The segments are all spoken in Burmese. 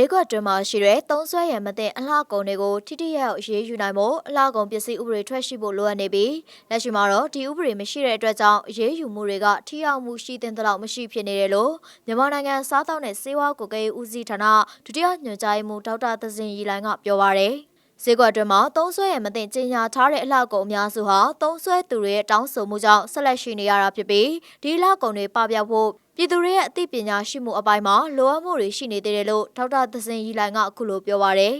ဈေးကွက်တွင်မှရှိတဲ့သုံးဆွဲရန်မသိအလှကုန်တွေကိုထိထိရောက်ရောက်အရေးယူနိုင်ဖို့အလှကုန်ပစ္စည်းဥပဒေထွက်ရှိဖို့လိုအပ်နေပြီးလက်ရှိမှာတော့ဒီဥပဒေမရှိတဲ့အတွက်ကြောင့်အရေးယူမှုတွေကထိရောက်မှုရှိတဲ့လောက်မရှိဖြစ်နေတယ်လို့မြန်မာနိုင်ငံစားတောက်နဲ့စေဝါကိုကဲဦးစီးဌာနဒုတိယညွှန်ကြားရေးမှူးဒေါက်တာသဇင်ရီလိုင်ကပြောပါရယ် ဈေးကွက်အတွင်းမှာသုံးဆွဲရမသိကျင်ညာထားတဲ့အလှကုန်အများစုဟာသုံးဆွဲသူတွေရဲ့တောင်းဆိုမှုကြောင့်ဆက်လက်ရှိနေရတာဖြစ်ပြီးဒီအလှကုန်တွေပပျောက်ဖို့ပြည်သူတွေရဲ့အသိပညာရှိမှုအပိုင်းမှာလိုအပ်မှုတွေရှိနေသေးတယ်လို့ဒေါက်တာသဇင်ရီလိုင်ကအခုလိုပြောပါရယ်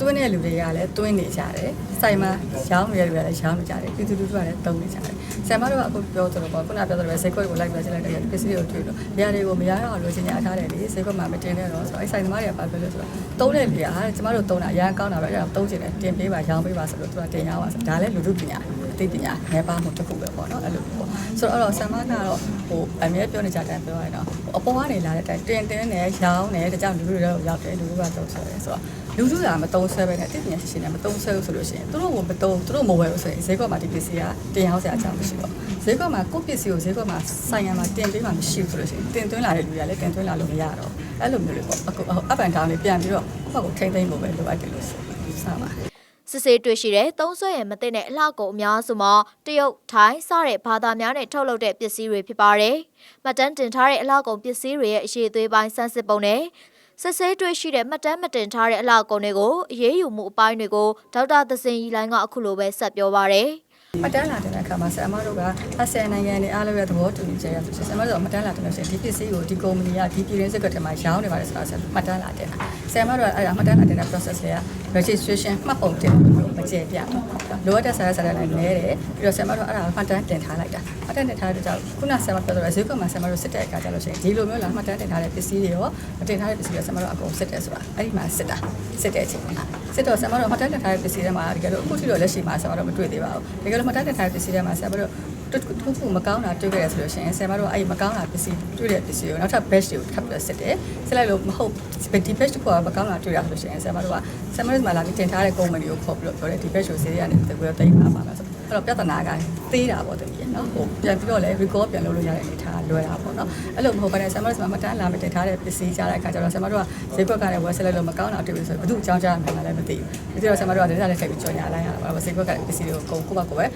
တွင်းတဲ့လူတွေကလည်းတွင်းနေကြတယ်စိုက်မှာရောင်းနေတဲ့လူတွေကလည်းရောင်းနေကြတယ်ပြည်သူလူထုကလည်းတုံးနေကြတယ်ဆရာမတို့ကအခုပြောသလိုပေါ့ခုနပြောသလိုပဲစိတ်ခွက်ကိုလိုက်ပြချလိုက်တဲ့ပစ္စည်းတွေကိုတွေ့လို့နေရာတွေကိုမရတော့လို့ချင်းညာထားတယ်လေစိတ်ခွက်မှာမတင်နဲ့တော့ဆိုတော့အဲစိုက်သမားတွေကဘာပြောလဲဆိုတော့တုံးတဲ့လူကဟာကျမတို့တုံးတာအရန်ကောင်းတာပဲအဲ့ဒါတုံးချင်တယ်တင်ပေးပါရောင်းပေးပါဆိုလို့သူကတင်ရပါဆိုဒါလည်းလူထုပညာအသိပညာငယ်ပါမှုတစ်ခုပဲပေါ့နော်အဲ့လိုပေါ့ဆိုတော့အဲ့တော့ဆရာမကတော့ဟိုအမြဲပြောနေကြတယ်ပြောရရင်တော့အပေါ်ကနေလာတဲ့အတိုင်းတင်တင်းနဲ့ရောင်းတယ်ဒါကြောင့်လူတွေတော့ရောက်တယ်လူတွေကတုံးဆွဲတယ်ဆိုတော့လူစုကမတုံးဆွဲပဲနဲ့တိပညာရှိရှိနဲ့မတုံးဆွဲဘူးဆိုလို့ရှိရင်သူတို့ကမတုံးသူတို့မဝယ်ဘူးဆိုရင်ဈေးကွက်မှာဒီပစ္စည်းကတင်ရောက်စရာအကြောင်းမရှိတော့ဈေးကွက်မှာကိုယ့်ပစ္စည်းကိုဈေးကွက်မှာဆိုင်ရမှာတင်ပေးမှမရှိဘူးဆိုလို့ရှိရင်တင်သွင်းလာတဲ့လူတွေကလည်းတင်သွင်းလာလို့မရတော့အဲ့လိုမျိုးလေးပေါ့အခု up and down လေးပြန်ပြီးတော့ကိုယ့်ဘက်ကိုထိမ့်သိမ့်ဖို့ပဲလိုအပ်တယ်လို့ဆိုပြီးစပါစစ်ဆေးတွေ့ရှိတဲ့သုံးဆွဲရမသိတဲ့အလှကုန်အများစုမှာတရုတ်ထိုင်းစတဲ့ဘာသာများနဲ့ထုတ်လုပ်တဲ့ပစ္စည်းတွေဖြစ်ပါတယ်။မှတ်တမ်းတင်ထားတဲ့အလှကုန်ပစ္စည်းတွေရဲ့အရေးအသွေးပိုင်းစမ်းစစ်ပုံနဲ့ စစ်ဆေးတွေ့ရှိတဲ့မှတ်တမ်းမတင်ထားတဲ့အလှကုန်တွေကိုအရေးယူမှုအပိုင်းတွေကိုဒေါက်တာသစင်ရီလိုင်းကအခုလိုပဲဆက်ပြောပါရယ်။ မတန်းလာတဲ့အခါမှာဆရာမတို့ကအဆယ်နိုင်ငံတွေအားလုံးရဲ့သဘောတူညီချက်ရဆိုရှင်ဆရာမတို့ကမတန်းလာတဲ့လို့ရှိရင်ဒီပစ္စည်းကိုဒီကုမ္ပဏီကဒီပြည်ရင်းစက်ကထဲမှာရောင်းနေပါတယ်ဆိုတာဆရာမတန်းလာတဲ့ဆရာမတို့ကအဲ့ဒါမတန်းလာတဲ့ process တွေက registration မှတ်ပုံတင်လို့မကျေပြတော့လိုအပ်တဲ့ဆရာဆရာလည်းနဲတယ်ပြီးတော့ဆရာမတို့အဲ့ဒါမှတ်တမ်းတင်ထားလိုက်တာမှတ်တမ်းတင်ထားတဲ့ကြောင့်ခုနဆရာမပြောတော့ဈေးကွက်မှာဆရာမတို့စစ်တဲ့အခါကျလို့ရှိရင်ဒီလိုမျိုးလာမှတ်တမ်းတင်ထားတဲ့ပစ္စည်းတွေရောမတင်ထားတဲ့ပစ္စည်းတွေဆရာမတို့အကုန်စစ်တယ်ဆိုတာအဲ့ဒီမှာစစ်တာစစ်တဲ့အချိန်မှာ စစ်တော့ဆရာမတို့မှတ်တမ်းတင်ထားတဲ့ပစ္စည်းတွေမှာတကယ်လို့အခုထိတော့လက်ရှိမှာဆရာမတို့မတွေ့သေးပါဘူးတကယ်လို့မှတ်တမ်းတင်ထားတဲ့ပစ္စည်းတွေမှာဆရာမတို့တူတူကူမကောင်းတာတွေ့ခဲ့ရဆိုလို့ရှိရင်ဆရာမတို့အဲ့ဒီမကောင်းတာပစ္စည်းတွေ့တဲ့ပစ္စည်းကိုနောက်ထပ် batch တွေကိုထပ်ပြီးစစ်တယ်စစ်လိုက်လို့မဟုတ်ဒီ batch တစ်ခုကမကောင်းတာတွေ့ရဆိုလို့ရှိရင်ဆရာမတို့ကဆရာမတို့မှာလာပြီးတင်ထားတဲ့ company ကိုခေါ်ပြီးတော့ပြောတယ်ဒီ batch ကိုစေးရနေတယ်ကိုတော့တိတ်ပါပါမယ်ဆို အဲ့တော့ပြဿနာကသေးတာပေါ့တမီးနော်ဟိုပြန်ပြီးတော့လည်း record ပြန်လုပ်လို့ရတဲ့အနေထားလွယ်တာပေါ့နော်အဲ့လိုမဟုတ်ဘဲနဲ့ဆရာမတို့ကမတန်းလာမတင်ထားတဲ့ပစ္စည်းကြားတဲ့အခါကျတော့ဆရာမတို့ကဈေးကွက်ကလည်းဝယ်ဆက်လိုက်လို့မကောင်းတာတွေ့ပြီဆိုဘယ်သူအကြောင်းကြားမှန်းလည်းမသိဘူးပြီးတော့ဆရာမတို့ကဒေသနဲ့ဆက်ပြီးကြော်ညာလိုက်ရတာပါဈေးကွက်ကပစ္စည်းတွေကိုကိုယ့်ဘက်ကိုပဲ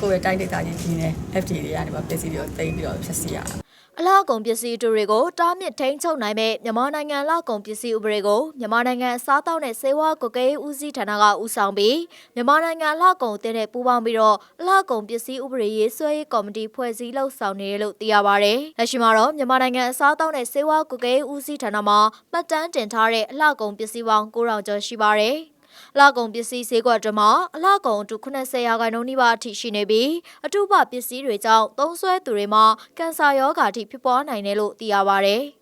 ကိုယ့်ရဲ့တိုင်းဒေသကြီးကြီးနဲ့ FD တွေကနေပါပစ္စည်းတွေကိုသိမ်းပြီးတော့ဖြည့်စီရတာ အလားကုန်ပစ္စည်းတွေကိုတားမြစ်ထိန်းချုပ်နိုင်မဲ့မြန်မာနိုင်ငံအလားကုန်ပစ္စည်းဥပဒေကိုမြန်မာနိုင်ငံစားတောက်နဲ့စေဝါကွက်ကဲဦးစီးဌာနကဦးဆောင်ပြီးမြန်မာနိုင်ငံအလားကုန်တင်တဲ့ပူးပေါင်းပြီးတော့အလားကုန်ပစ္စည်းဥပဒေရေးဆွဲရေးကော်မတီဖွဲ့စည်းလှုပ်ဆောင်နေတယ်လို့သိရပါဗျ။လက်ရှိမှာတော့မြန်မာနိုင်ငံအစားတောက်နဲ့စေဝါကွက်ကဲဦးစီးဌာနမှာမှတ်တမ်းတင်ထားတဲ့အလားကုန်ပစ္စည်းပေါင်း9000ကျော်ရှိပါတယ်။အ လှကုန်ပစ္စည်းဈေးကွက်အတွင်းမှာအလှကုန်အတူ80ရာခိုင်နှုန်းနီးပါးအထိရှိနေပြီးအထူးပပစ္စည်းတွေကြောင့်သုံးစွဲသူတွေမှာကင်ဆာရောဂါအထိဖြစ်ပွားနိုင်တယ်လို့သိရပါဗျ။